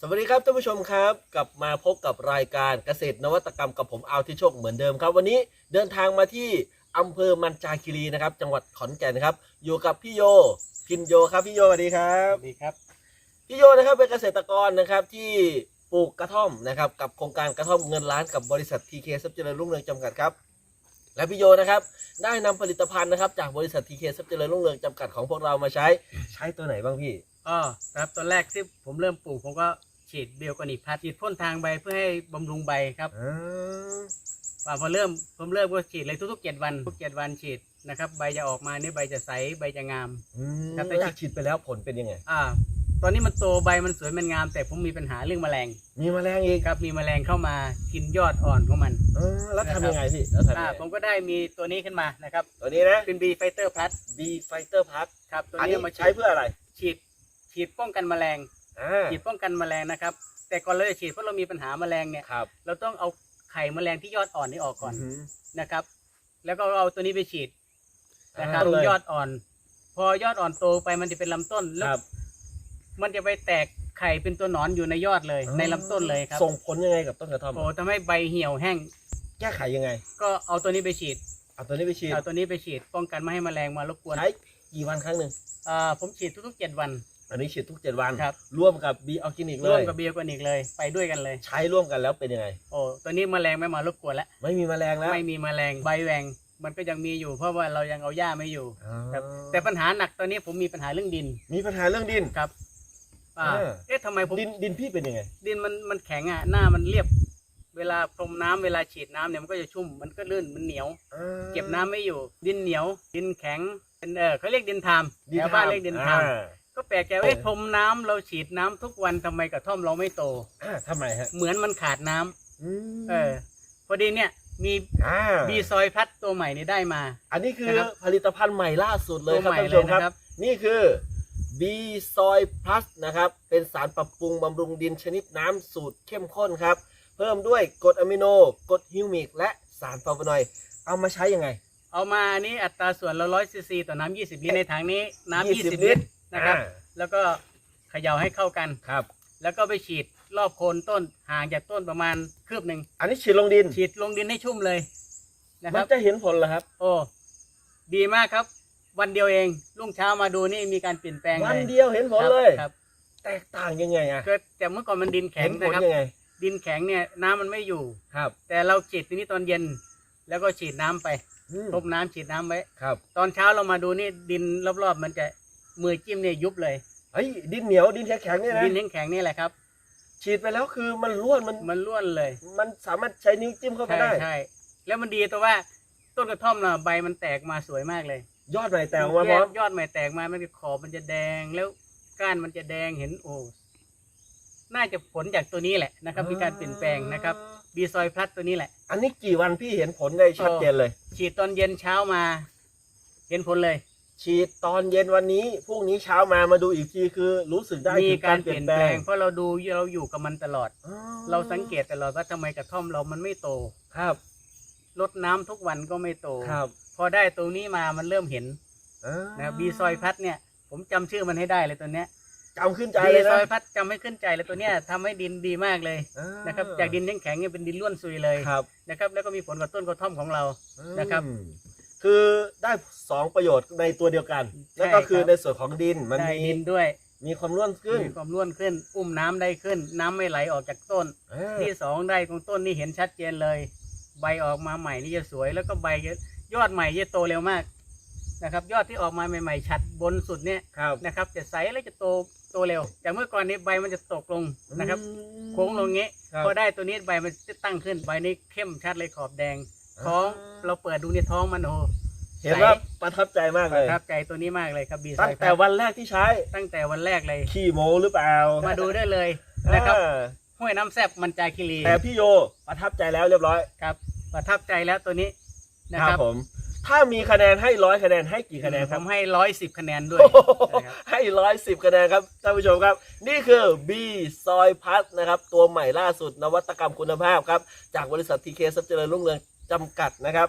สวัสดีครับท่านผู้ชมครับ กลับมาพบกับรายการเกษตรนวัตกรรมกับผมเอาที่โชคเหมือนเดิมครับ วันนี้เดินทางมาที่อำเภอมันจาคีรีนะครับ จังหวัดขอนแก่นนะครับ อยู่กับพี่โยพินโยครับพี่โยสวัสดีครับสวัสดีครับพี่โยนะครับเป็นเกษตรกรนะครับที่ปลูกกระท่อมนะครับ กับโครงการกระท่อมเงินล้านกับบริษัท TK ทรัพย์เจริญรุ่งเรืองจำกัดครับ และพี่โยนะครับ ได้นำผลิตภัณฑ์นะครับ จากบริษัท TK ทรัพย์เจริญรุ่งเรืองจำกัดของพวกเรามาใช้ใช้ตัวไหนบ้างพี่ อ๋อครับตอนแรกที่ผมเริ่มปลูกผมก็ฉีดเบลกอนิกพัดฉีดพ่นทางใบเพื่อให้บำรุงใบครับอ่าว่าพอเริ่มผมเริ่มก็ฉีดเลยทุกๆเจ็ดวันทุกเจ็ดวันฉีดนะครับ ใบจะออกมานี่ใบจะใสใบจะงาม อืมครับแต่จากฉีดไปแล้วผลเป็นยังไง อ่า ตอนนี้มันโตใบมันสวยมันงาม แต่ผมมีปัญหาเรื่องแมลงมีแมลงอีกครับมีแมลงเข้ามากินยอดอ่อนของมันเออแล้วทำยังไงพี่แล้วทำยังอ่าไงผมก็ได้มีตัวนี้ขึ้นมานะครับ ตัวนี้นะเป็นบีไฟเตอร์พลัส B Fighter Plus ครับ ตัวอันนี้นี้มาใช้เพื่ออะไร ฉีด ฉีดป้องกันแมลง อ่าฉีดป้องกันแมลงนะครับ แต่ก่อนเราจะฉีดเพราะเรามีปัญหาแมลงเนี่ย ครับเราต้องเอาไข่แมลงที่ยอดอ่อนนี่ออกก่อนหือนะครับ แล้วก็เอาตัวนี้ไปฉีดนะครับอ่าลงเลย ยอดอ่อน พอยอดอ่อนโตไปมันจะเป็นลำต้นแล้ควรับมันจะไปแตกไข่เป็นตัวหนอนอยู่ในยอดเลย ในลำต้นเลยครับส่งผลยังไงกับต้นกระท่อมโอ้ทำให้ใบเหี่ยวแห้ง แก้ไขยังไงก็เอาตัวนี้ไปฉีด เอาตัวนี้ไปฉีดเอาตัวนี้ไปฉีดป้องกันไม่ให้แมลงมารบกวนใช้กี่วันครั้งหนึ่ง อ่าผมฉีดทุกๆเจ็ดวัน อันนี้ฉีดทุกเจ็ดวันครับ ร่วมกับ B Organic เลร่วมย กับเบียร์กนิกเลย ไปด้วยกันเลย ใช้ร่วมกันแล้วเป็นยังไง โอ้ตัวนี้แมลงไม่มารบกวนแล้ว ไม่มีแมลงแล้วไม่มีแมลงใบแหวงมันก็ยังมีอยู่ เพราะว่าเรายังเอาหญ้าไม่อยู่ อ๋อครับ แต่ปัญหาหนักตอนนี้ผมมีปัญหาเรื่องดินมีปัญหาเรื่องดิน ครับอ่าเออ เอ๊ะทำไมผมดินดินพี่เป็นยังไง ดินมันมันแข็งอะหน้ามันเรียบ เวลาพรมน้ำเวลาฉีดน้ำเนี่ยมันก็จะชุ่มมันก็ลื่นมันเหนียว เก็บน้ำไม่อยู่ ดินเหนียว ดินแข็งเป็นเออเขาเรียกดินทามดินชาวบ้านเรียกดินทามอ่าก็ แปลกใจว่าเอ๊ะพรมน้ำเราฉีดน้ำทุกวันทำไมกระท่อมเราไม่โต อ่าทำไมฮะเหมือนมันขาดน้ำอืมเออพอดีเนี่ยมีอ่าบีซอยพลัดตัวใหม่นี่ได้มา อันนี้คือนะครับผลิตภัณฑ์ใหม่ล่าสุดเลยตัวครับใหม่ท่านผู้ชมเลยครับนะครับนี่คือ B Soy Plus นะครับ เป็นสารปรับปรุงบำรุงดินชนิดน้ำสูตรเข้มข้นครับ เพิ่มด้วยกรดอะมิโนกรดฮิวมิก และสารฟลาโวนอยด์เอามาใช้ยังไง เอามาอันนี้อัตราส่วนละร้อยซีซีต่อน้ำยี่สิบลิตรในถังนี้น้ำ20ยี่สิบลิตร นะครับ อ่า แล้วก็เขย่าให้เข้ากัน ครับ แล้วก็ไปฉีดรอบโคนต้นห่างจากต้นประมาณคืบหนึ่งอันนี้ฉีดลงดิน ฉีดลงดินให้ชุ่มเลยนะคมัรันบ จะเห็นผลเหรอครับ โอ้ดีมากครับ วันเดียวเองรุ่งเช้ามาดูนี่มีการเปลี่ยนแปลงวันเลยเดียวเห็นผลเลย ครับแตกต่างยังไงอะเกิดแต่เมื่อก่อนมันดินแข็เห็งนผนะลครับ ยังไง ดินแข็งเนี่ยน้ำมันไม่อยู่ ครับแต่เราฉีดทีนี้ตอนเย็น แล้วก็ฉีดน้ำไปอืมพรมน้ำฉีดน้ำไว้ ครับ ตอนเช้าเรามาดูนี่ดินรอบๆ มันจะ มือจิ้มเนี่ยยุบเลยเฮ้ยดินเหนียวดินแข็งๆเนี่ยนะดินแข็งๆนี่แหละครับ ฉีดไปแล้วคือมันร่วนมันมันร่วนเลย มันสามารถใช้นิ้วจิ้มเข้าไปใช่ได้ใช่แล้วมันดีตัวว่าต้นกระท่อมน่ะใบมันแตกมาสวยมากเลย ยอดใหม่แตกออกมาพร้อมยอดใหม่แตกมามันจะขอบมันจะแดงแล้วก้านมันจะแดงเห็นโอ้น่าจะผลจากตัวนี้แหละนะครับ มีการเปลี่ยนแปลงนะครับบีซอยพลัสตัวนี้แหละ อันนี้กี่วันพี่เห็นผลได้ชัดเจนเลย ฉีดตอนเย็นเช้ามา เห็นผลเลย ฉีดตอนเย็นวันนี้พรุ่งนี้เช้ามามาดูอีกทีคือ รู้สึกได้มีถึงการเปลี่ยนแปลงเพราะเราดูเราอยู่กับมันตลอด อ๋อเราสังเกตตลอดว่าทำไมกระท่อมเรามันไม่โตครับลดน้ำทุกวันก็ไม่โต ครับพอได้ตรงนี้มามันเริ่มเห็นอ่านะบีซอยพัดเนี่ย ผมจำชื่อมันให้ได้เลยตัวเนี้ยจำขึ้นใจบีเลยซนะอยพัดจำให้ขึ้นใจเลยตัวเนี้ยทำให้ดินดีมากเลยอ่านะครับจากดินแข็งๆเนี่ยเป็นดินล้วนซุยเลยครับนะครับ แล้วก็มีผลกับต้นกระท่อมของเรา นะครับ อืม คือได้สองประโยชน์ในตัวเดียวกันใช่แล้วก็คือครับ ในส่วนของดินมันได้มีดินด้วยมีความร่วนขึ้นมีความล้วนขึ้น อุ้มน้ำได้ขึ้น น้ำไม่ไหลออกจากต้น อ่าที่สองได้ของต้นนี่เห็นชัดเจนเลย ใบออกมาใหม่นี่จะสวยแล้วก็ใบจะยอดใหม่จะโตเร็วมากนะครับ ยอดที่ออกมาใหม่ ๆ ชัดบนสุดเนี่ยครับนะครับ จะใสแล้วจะโตโตเร็วจากเมื่อก่อนนี้ใบมันจะตกลงนะครับ อืมโค้งลงงี้ครับพอได้ตัวนี้ใบมันจะตั้งขึ้นใบนี้เข้มชัดเลยขอบแดง ท้องอ่าเราเปิดดูในท้องมันโอ้โหเห็นว่าประทับใจมากปเลย ระทับใจตัวนี้มากเลยครับบีไซตั้งแต่วันแรกที่ใช้ ตั้งแต่วันแรกเลย ขี้โมหรือเปล่ามาดูได้เลยนะครับ อ่าห้วยน้ำแซบมันจาคิรีแต่พี่โยประทับใจแล้วเรียบร้อยครับ ประทับใจแล้วตัวนี้นะคครัรับบผม ถ้ามีคะแนนให้ร้อยคะแนนให้กี่คะแนนคผรับ มให้ร้อยสิบคะแนนด้วยโอ้โหนะครับ ให้ร้อยสิบคะแนนครับท่านผู้ชมครับ นี่คือ B ซอยพัทนะครับ ตัวใหม่ล่าสุดนวัตกรรมคุณภาพครับ จากบริษัททีเคซับเจริญรุ่งเรือง จำกัดนะครับ